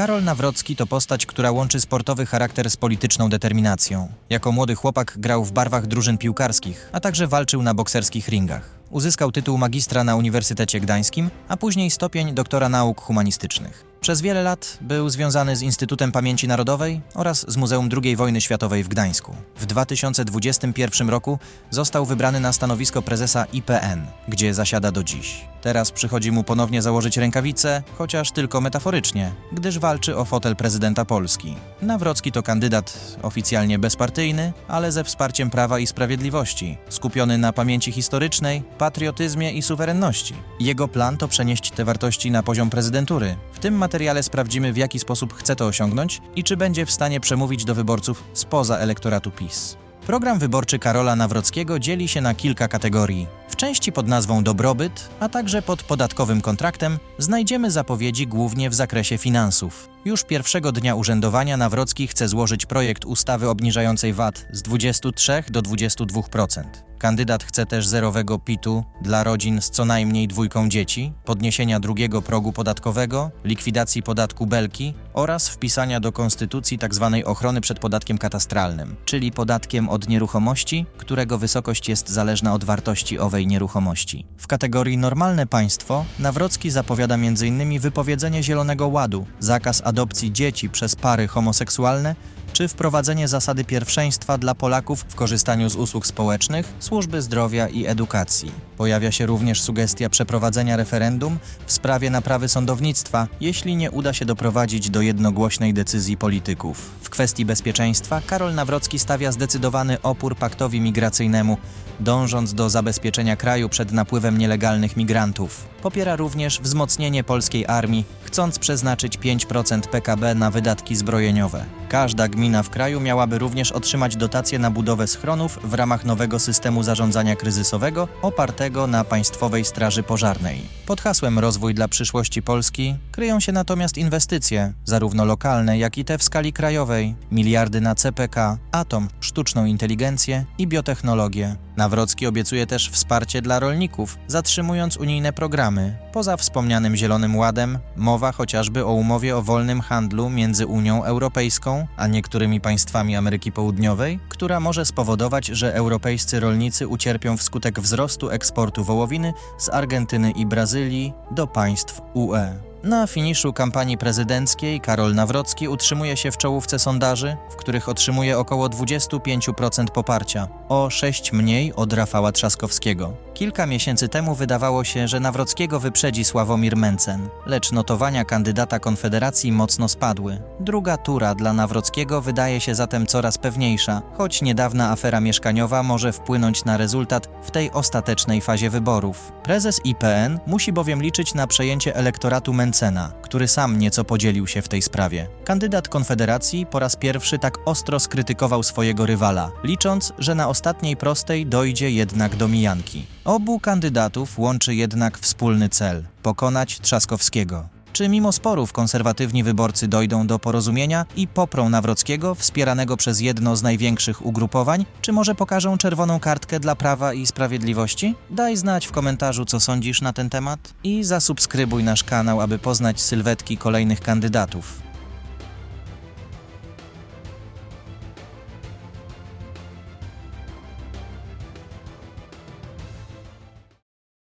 Karol Nawrocki to postać, która łączy sportowy charakter z polityczną determinacją. Jako młody chłopak grał w barwach drużyn piłkarskich, a także walczył na bokserskich ringach. Uzyskał tytuł magistra na Uniwersytecie Gdańskim, a później stopień doktora nauk humanistycznych. Przez wiele lat był związany z Instytutem Pamięci Narodowej oraz z Muzeum II wojny światowej w Gdańsku. W 2021 roku został wybrany na stanowisko prezesa IPN, gdzie zasiada do dziś. Teraz przychodzi mu ponownie założyć rękawice, chociaż tylko metaforycznie, gdyż walczy o fotel prezydenta Polski. Nawrocki to kandydat oficjalnie bezpartyjny, ale ze wsparciem prawa i sprawiedliwości, skupiony na pamięci historycznej, patriotyzmie i suwerenności. Jego plan to przenieść te wartości na poziom prezydentury. W tym materiale sprawdzimy, w jaki sposób chce to osiągnąć i czy będzie w stanie przemówić do wyborców spoza elektoratu PiS. Program wyborczy Karola Nawrockiego dzieli się na kilka kategorii. W części pod nazwą Dobrobyt, a także pod podatkowym kontraktem znajdziemy zapowiedzi głównie w zakresie finansów. Już pierwszego dnia urzędowania Nawrocki chce złożyć projekt ustawy obniżającej VAT z 23 do 22%. Kandydat chce też zerowego PIT-u dla rodzin z co najmniej dwójką dzieci, podniesienia drugiego progu podatkowego, likwidacji podatku belki oraz wpisania do konstytucji tzw. ochrony przed podatkiem katastralnym, czyli podatkiem od nieruchomości, którego wysokość jest zależna od wartości owej nieruchomości. W kategorii normalne państwo Nawrocki zapowiada m.in. wypowiedzenie Zielonego Ładu, zakaz adopcji dzieci przez pary homoseksualne czy wprowadzenie zasady pierwszeństwa dla Polaków w korzystaniu z usług społecznych, służby zdrowia i edukacji. Pojawia się również sugestia przeprowadzenia referendum w sprawie naprawy sądownictwa, jeśli nie uda się doprowadzić do jednogłośnej decyzji polityków. W kwestii bezpieczeństwa Karol Nawrocki stawia zdecydowany opór paktowi migracyjnemu, dążąc do zabezpieczenia kraju przed napływem nielegalnych migrantów. Popiera również wzmocnienie polskiej armii, chcąc przeznaczyć 5% PKB na wydatki zbrojeniowe. Każda gmina w kraju miałaby również otrzymać dotacje na budowę schronów w ramach nowego systemu zarządzania kryzysowego opartego na Państwowej Straży Pożarnej. Pod hasłem Rozwój dla przyszłości Polski kryją się natomiast inwestycje, zarówno lokalne, jak i te w skali krajowej, miliardy na CPK, atom, sztuczną inteligencję i biotechnologię. Nawrocki obiecuje też wsparcie dla rolników, zatrzymując unijne programy. Poza wspomnianym Zielonym Ładem, mowa chociażby o umowie o wolnym handlu między Unią Europejską a niektórymi państwami Ameryki Południowej, która może spowodować, że europejscy rolnicy ucierpią wskutek wzrostu eksportu wołowiny z Argentyny i Brazylii do państw UE. Na finiszu kampanii prezydenckiej Karol Nawrocki utrzymuje się w czołówce sondaży, w których otrzymuje około 25% poparcia, o 6 mniej od Rafała Trzaskowskiego. Kilka miesięcy temu wydawało się, że Nawrockiego wyprzedzi Sławomir Mencen, lecz notowania kandydata Konfederacji mocno spadły. Druga tura dla Nawrockiego wydaje się zatem coraz pewniejsza, choć niedawna afera mieszkaniowa może wpłynąć na rezultat w tej ostatecznej fazie wyborów. Prezes IPN musi bowiem liczyć na przejęcie elektoratu Mencena, który sam nieco podzielił się w tej sprawie. Kandydat Konfederacji po raz pierwszy tak ostro skrytykował swojego rywala, licząc, że na ostatniej prostej dojdzie jednak do mijanki. Obu kandydatów łączy jednak wspólny cel pokonać Trzaskowskiego. Czy mimo sporów konserwatywni wyborcy dojdą do porozumienia i poprą Nawrockiego, wspieranego przez jedno z największych ugrupowań, czy może pokażą czerwoną kartkę dla Prawa i Sprawiedliwości? Daj znać w komentarzu, co sądzisz na ten temat i zasubskrybuj nasz kanał, aby poznać sylwetki kolejnych kandydatów.